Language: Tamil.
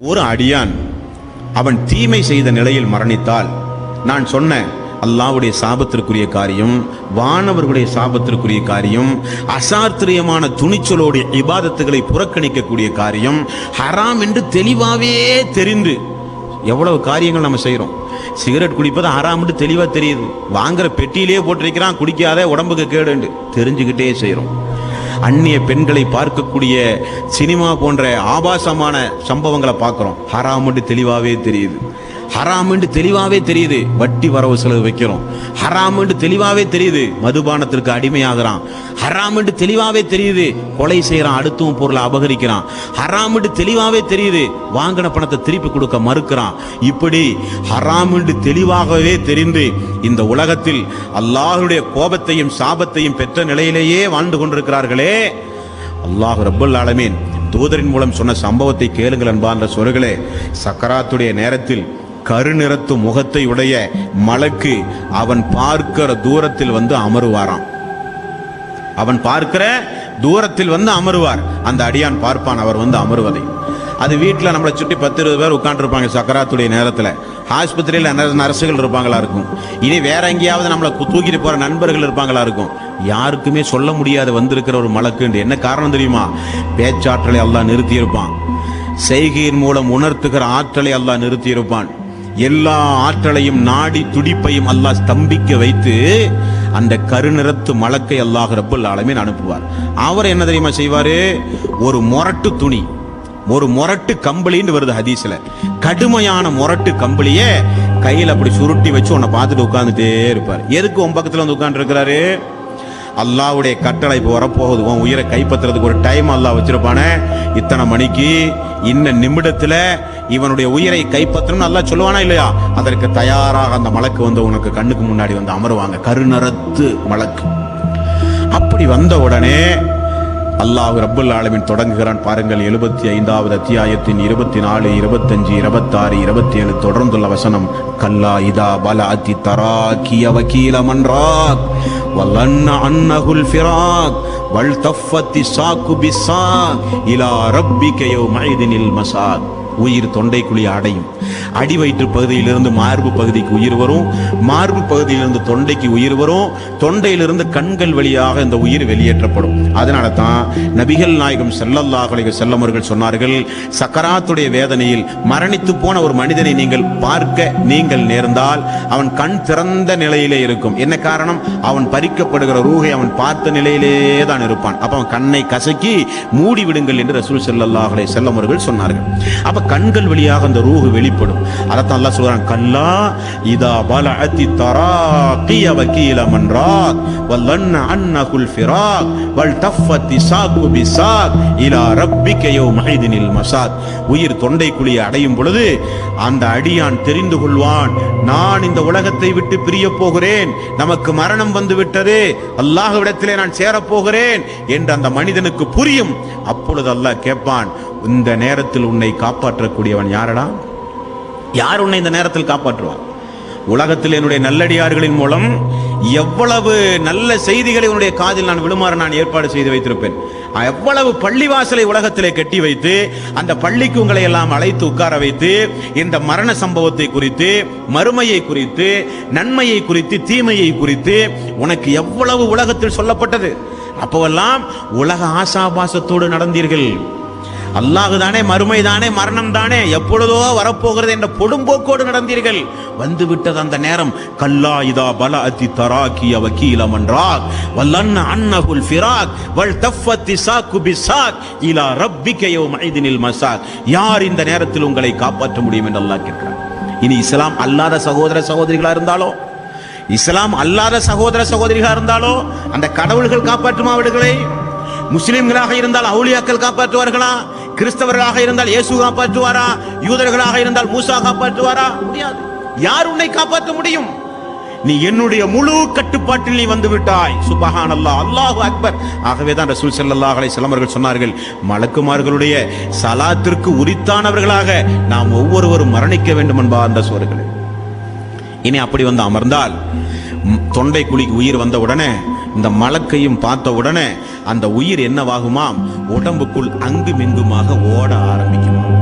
ஒரு அடியான் அவன் தீமை செய்த நிலையில் மரணித்தால் நான் சொன்ன அல்லாஹ்வுடைய சாபத்திற்குரிய காரியம் வானவர்களுடைய சாபத்திற்குரிய காரியம் அசாத்திரியமான துணிச்சலோடைய இபாதத்துகளை புறக்கணிக்கக்கூடிய காரியம் ஹராம் என்று தெளிவாகவே தெரிந்து எவ்வளவு காரியங்கள் நம்ம செய்கிறோம் சிகரெட் குடிப்பது ஹராம்னு தெளிவாக தெரியுது. வாங்குற பெட்டியிலேயே போட்டிருக்கிறான் குடிக்காத உடம்புக்கு கேடுண்டு. தெரிஞ்சுக்கிட்டே செய்கிறோம் அந்நிய பெண்களை பார்க்கக்கூடிய சினிமா போன்ற ஆபாசமான சம்பவங்களை பார்க்குறோம். ஹராமுன்னு தெளிவாகவே தெரியுது. ஹராமுன்னு தெளிவாகவே தெரியுது. வட்டி வரவு செலவு வைக்கிறோம். ஹராமுன்னு தெளிவாகவே தெரியுது. மதுபானத்திற்கு அடிமையாகிறான். ஹராமுன்னு தெளிவாகவே தெரியுது. கொலை செய்கிறான் அடுத்தவும் பொருளை அபகரிக்கிறான். ஹராமுன்னு தெளிவாகவே தெரியுது. வாங்கின பணத்தை திருப்பி கொடுக்க மறுக்கிறான். இப்படி ஹராமுன்னு தெளிவாகவே தெரிந்து இந்த உலகத்தில் அல்லாஹுடைய கோபத்தையும் சாபத்தையும் பெற்ற நிலையிலேயே வாழ்ந்து கொண்டிருக்கிறார்களே. அல்லாஹ் ரப்பல் ஆலமீன் தூதரின் மூலம் சொன்ன சம்பவத்தை கேளுங்கள் அன்பான்ற சொருகளே. சக்கராத்துடைய நேரத்தில் கருநிறத்து முகத்தை உடைய மலக்கு அவன் பார்க்கிற தூரத்தில் வந்து அமருவாராம். அவன் பார்க்கிற தூரத்தில் வந்து அமருவார். அந்த அடியான் பார்ப்பான் அவர் வந்து அமருவதை. அது வீட்டில் நம்மளை சுற்றி பத்து இருபது பேர் உட்காந்துருப்பாங்க சக்கராத்துடைய நேரத்தில். ஆஸ்பத்திரியில் நர்ஸுகள் இருப்பாங்களா இருக்கும். இனி வேற எங்கேயாவது நம்மளை தூக்கிட்டு போகிற நண்பர்கள் இருப்பாங்களா இருக்கும். யாருக்குமே சொல்ல முடியாது வந்திருக்கிற ஒரு மலக்குண்டு. என்ன காரணம் தெரியுமா? பேச்சாற்றலை எல்லாம் நிறுத்தியிருப்பான். செய்கையின் மூலம் உணர்த்துகிற ஆற்றலை எல்லாம் நிறுத்தியிருப்பான். எல்லா ஆற்றலையும் நாடி துடிப்பையும் அல்லாஹ் ஸ்தம்பிக்க வைத்து அந்த கருநிறத்து மலக்கை அல்லாஹ் ரப்பல் ஆலமீன் அனுப்புவார். அவர் என்ன தெரியுமா செய்வாரு? ஒரு மொரட்டு துணி ஒரு மொரட்டு கம்பளின்னு வருது ஹதீஸ்ல. கடுமையான மொரட்டு கம்பளிய கையில அப்படி சுருட்டி வச்சு உன்னை பார்த்துட்டு உட்காந்துட்டே இருப்பார். எதுக்கு உன் பக்கத்துல வந்து உட்கார்ந்து இருக்கிறாரு கட்டளை இப்போ வரப்போகுது. உன் உயிரை கைப்பற்றுறதுக்கு ஒரு டைம் அல்லாஹ் வச்சிருப்பானே. இத்தனை மணிக்கு இன்ன நிமிடத்துல இவனுடைய உயிரை கைப்பற்றணும் நல்லா சொல்லுவானா இல்லையா? அதற்கு தயாராக அந்த மலக்கு வந்து உனக்கு கண்ணுக்கு முன்னாடி வந்து அமருவாங்க. கருநரத்து மலக்கு. அப்படி வந்த உடனே அல்லாஹ் ரப்புல் ஆலமின் தொடங்குகிறான். பாருங்கள் எழுபத்தி ஐந்தாவது அத்தியாயத்தின் இருபத்தி நாலு இருபத்தஞ்சு இருபத்தாறு இருபத்தி ஏழு தொடர்ந்துள்ள வசனம். கல்லா இதா பல அத்தி தராக்கிய வக்கீல மன்றாக் வல்லன்ன அன்னகுல் ஃபிராக் வல் தஃபத்தி சாக்கு பிசா இலா ரப்பிக யௌமைதினில் மசாக். உயிர் தொண்டைக்குழி அடையும் அடி வயிற்று பகுதியிலிருந்து மார்பு பகுதிக்கு உயிர் வரும். மார்பு பகுதியிலிருந்து தொண்டைக்கு உயிர் வரும். தொண்டையிலிருந்து கண்கள் வழியாக இந்த உயிர் வெளியேற்றப்படும். அதனால தான் நபிகள் நாயகம் ஸல்லல்லாஹு செல்லமர்கள் அவர்கள் சொன்னார்கள் சக்கராத்துடைய வேதனையில் மரணித்து போன ஒரு மனிதனை நீங்கள் பார்க்க நீங்கள் நேர்ந்தால் அவன் கண் திறந்த நிலையிலே இருக்கும். என்ன காரணம்? அவன் பறிக்கப்படுகிற ரூகை அவன் பார்த்த நிலையிலே தான் இருப்பான். அப்ப அவன் கண்ணை கசக்கி மூடி விடுங்கள் என்று ரசூல் செல்லல்லாஹலை அலைஹி அவர்கள் சொன்னார்கள். அப்ப கண்கள் வழியாக அந்த ரூஹு வெளிப்படும். அதைத்தான் அல்லா சொல்றான் கல்லா இதா பலஅத்தி தராக்கிய வக்கீல மன்றாக் வல்லன்ன அன்னகுல் ஃபிராக் வல் தஃபத்தி சாக்கு பிசாக் இலா ரப்பிக்கையோ யௌமைதினில் மசாத். உயிர் தொண்டைக்குழியை அடையும் பொழுது அந்த அடியான் தெரிந்து கொள்வான் நான் இந்த உலகத்தை விட்டு பிரிய போகிறேன் நமக்கு மரணம் வந்து விட்டது அல்லாஹ்விடத்திலே நான் சேரப் போகிறேன் என்று அந்த மனிதனுக்கு புரியும். அப்பொழுது அல்லாஹ் கேட்பான் இந்த நேரத்தில் உன்னை காப்பாற்றக்கூடியவன் யாரடா? யார் உன்னை இந்த நேரத்தில் காப்பாற்றுவான் உலகத்தில் என்னுடைய நல்லடியார்களின் மூலம் எவ்வளவு நல்ல செய்திகளை உன்னுடைய காதில் நான் விழுமாறு நான் ஏற்பாடு செய்து வைத்திருப்பேன். எவ்வளவு பள்ளிவாசலை உலகத்திலே கட்டி வைத்து அந்த பள்ளிக்கு உங்களை எல்லாம் அழைத்து உட்கார வைத்து இந்த மரண சம்பவத்தை குறித்து மறுமையை குறித்து நன்மையை குறித்து தீமையை குறித்து உனக்கு எவ்வளவு உலகத்தில் சொல்லப்பட்டது? அப்போவெல்லாம் உலக ஆசாபாசத்தோடு நடந்தீர்கள். அல்லாஹ் தானே மறுமை தானே மரணம் தானே எப்பொழுதோ வரப்போகிறது என்ற பொடும்போக்கோடு நடந்தீர்கள். வந்து விட்டது அந்த நேரம். கல்லா இதா பல அதி தராக்கிய வக்கீல மன்றாக் வல்லன்ன அன்னகுல் ஃபிராக் வல் தஃபத்தி சாக்கு பிசாக் இலா ரப்பிக்கையோ மைதினில் மசாக். யார் இந்த நேரத்தில் உங்களை காப்பாற்ற முடியும் என்று அல்லாஹ் கேட்கிறார் இனி இஸ்லாம் அல்லாத சகோதர சகோதரிகளாக இருந்தாலோ? இஸ்லாம் அல்லாத சகோதர சகோதரிகளாக இருந்தாலோ? அந்த கடவுள்கள் காப்பாற்றுமா அவர்களை முஸ்லிம்களாக இருந்தால் அவுளியாக்கள் காப்பாற்றுவார்களா? கிறிஸ்தவர்களாக இருந்தால் இயேசு காப்பாற்றுவாரா? யூதர்களாக இருந்தால் மூசா காப்பாற்றுவாரா? முடியாது. யார் உன்னை காப்பாற்ற முடியும்? நீ என்னுடைய முழு கட்டுப்பாட்டில் நீ வந்து விட்டாய் சுபஹான் அல்லாஹ் அல்லாஹு அக்பர். ஆகவே தான் ரசூல் செல்லல்லாஹ் அளி சிலமர்கள் சொன்னார்கள் மலக்குமார்களுடைய சலாத்திற்கு உரித்தானவர்களாக நாம் ஒவ்வொருவரும் மரணிக்க வேண்டும் என்பா அந்த சுவர்களை. இனி அப்படி வந்து அமர்ந்தால் தொண்டை குழிக்கு உயிர் வந்த உடனே இந்த மலக்கையும் பார்த்த உடனே அந்த உயிர் என்னவாகுமாம்? உடம்புக்குள் அங்குமிங்குமாக ஓட ஆரம்பிக்குமாம்.